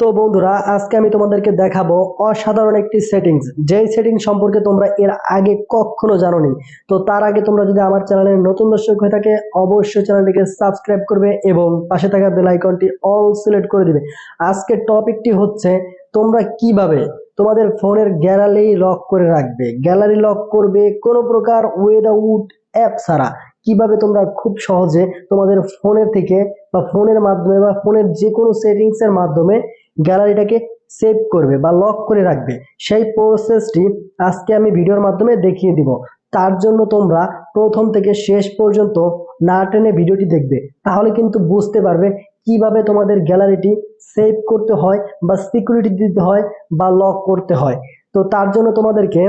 তো বন্ধুরা, আজকে আমি তোমাদেরকে দেখাবো অসাধারণ একটি সেটিংস যেই সেটিং সম্পর্কে তোমরা এর আগে কখনো জানোনি, তো তার আগে তোমরা যদি আমার চ্যানেলের নতুন দর্শক হয়ে থাকে, অবশ্যই চ্যানেলটিকে সাবস্ক্রাইব করবে এবং পাশে থাকা বেল আইকনটি অল সিলেক্ট করে দিবে। আজকের টপিকটি হচ্ছে, তোমরা কীভাবে তোমাদের ফোনের গ্যালারি লক করে রাখবে? গ্যালারি লক করবে কোনো প্রকার উইদাউট অ্যাপ ছাড়া। কীভাবে তোমরা খুব সহজে তোমাদের ফোনের থেকে বা ফোনের মাধ্যমে বা ফোনের যে কোনো সেটিংসের মাধ্যমে গ্যালারিটাকে সেভ করবে বা লক করে রাখবে। সেই প্রসেসটি আজকে আমি ভিডিওর মাধ্যমে দেখিয়ে দিব। তার জন্য তোমরা প্রথম থেকে শেষ পর্যন্ত না টেনে ভিডিওটি দেখবে। তাহলে কিন্তু বুঝতে পারবে কীভাবে তোমাদের গ্যালারিটি সেভ করতে হয় বা সিকিউরিটি দিতে হয় বা লক করতে হয়। তো তার জন্য তোমাদেরকে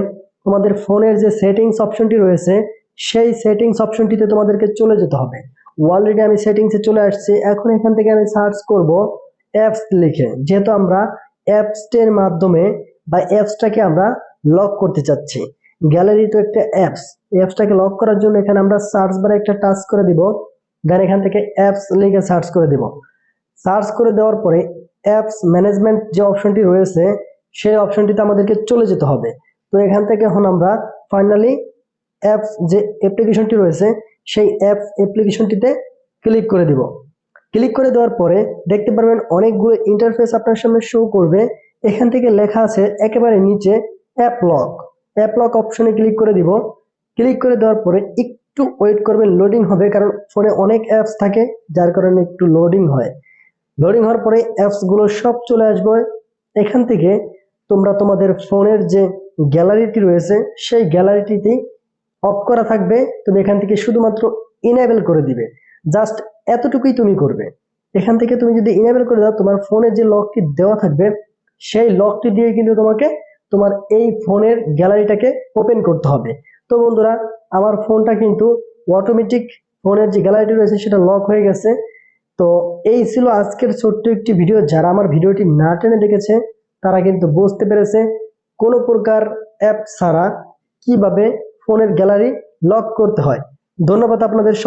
তোমাদের ফোনের যে সেটিংস অপশনটি রয়েছে সেই সেটিংস অপশনটিতে তোমাদেরকে চলে যেতে হবে। অলরেডি আমি সেটিংসে চলে আসছি। এখন এখান থেকে আমি সার্চ করব অ্যাপস লিখে। যেহেতু আমরা অ্যাপসটের মাধ্যমে বা অ্যাপসটাকে আমরা লক করতে চাচ্ছি। গ্যালারি তো একটা অ্যাপস অ্যাপসটাকে লক করার জন্য এখানে আমরা সার্চ বারে একটা টাচ করে দিব। দেন এখান থেকে অ্যাপস লিখে সার্চ করে দিব। সার্চ করে দেওয়ার পরে অ্যাপস ম্যানেজমেন্ট যে অপশনটি রয়েছে, সেই অপশনটিতে আমাদেরকে চলে যেতে হবে। তো এখান থেকে এখন আমরা ফাইনালি অ্যাপস যে অ্যাপ্লিকেশনটি রয়েছে, সেই অ্যাপস অ্যাপ্লিকেশনটিতে ক্লিক করে দিব। ক্লিক করে দেওয়ার পরে দেখতে পারবেন অনেকগুলো ইন্টারফেস আপনার সামনে শো করবে। এখান থেকে লেখা আছে একেবারে নিচে অ্যাপ লক অ্যাপ লক অপশনে ক্লিক করে দিব। ক্লিক করে দেওয়ার পরে একটু ওয়েট করবেন লোডিং হবে, কারণ ফোনে অনেক অ্যাপস থাকে, যার কারণে একটু লোডিং হয়। লোডিং হওয়ার পরে অ্যাপসগুলো সব চলে আসবে। এখান থেকে তোমরা তোমাদের ফোনের যে গ্যালারিটি রয়েছে, সেই গ্যালারিটিতে অফ করা থাকবে, তুমি এখান থেকে শুধুমাত্র ইনেবল করে দিবে। জাস্ট এতটুকুই তুমি করবে। এখান থেকে তুমি যদি ইনেবল করে দাও, তোমার ফোনে যে লকটি দেওয়া থাকবে, সেই লকটি দিয়ে কিন্তু তোমাকে তোমার এই ফোনের গ্যালারিটাকে ওপেন করতে হবে। তো বন্ধুরা, আমার ফোনটা কিন্তু অটোমেটিক ফোনের যে গ্যালারিটি রয়েছে, সেটা লক হয়ে গেছে। তো এই ছিল আজকের ছোট্ট একটি ভিডিও যারা আমার ভিডিওটি না টেনে দেখেছে, তারা কিন্তু বুঝতে পেরেছে, কোনো প্রকার অ্যাপ ছাড়া কীভাবে ফোনের গ্যালারি লক করতে হয়। ধন্যবাদ আপনাদের সব